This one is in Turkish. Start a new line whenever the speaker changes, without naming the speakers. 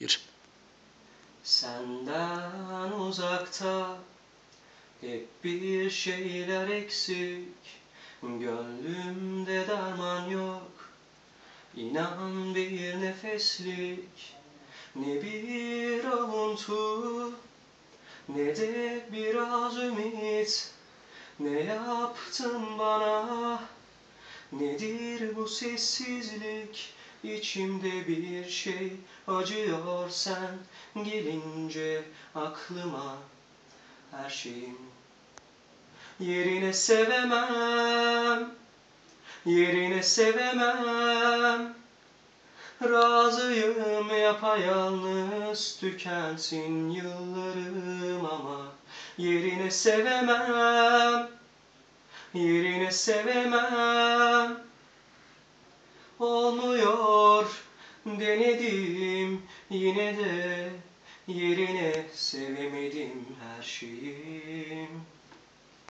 Bir.
Senden uzakta hep bir şeyler eksik. Gönlümde derman yok. İnan bir nefeslik. Ne bir avuntu Ne de biraz ümit. Ne yaptın bana? Nedir bu sessizlik İçimde bir şey acıyor sen gelince aklıma her şeyim. Yerine sevemem, yerine sevemem. Razıyım yapayalnız tükensin yıllarım ama Yerine sevemem, yerine sevemem Olmuyor denedim yine de yerine sevemedim her şeyi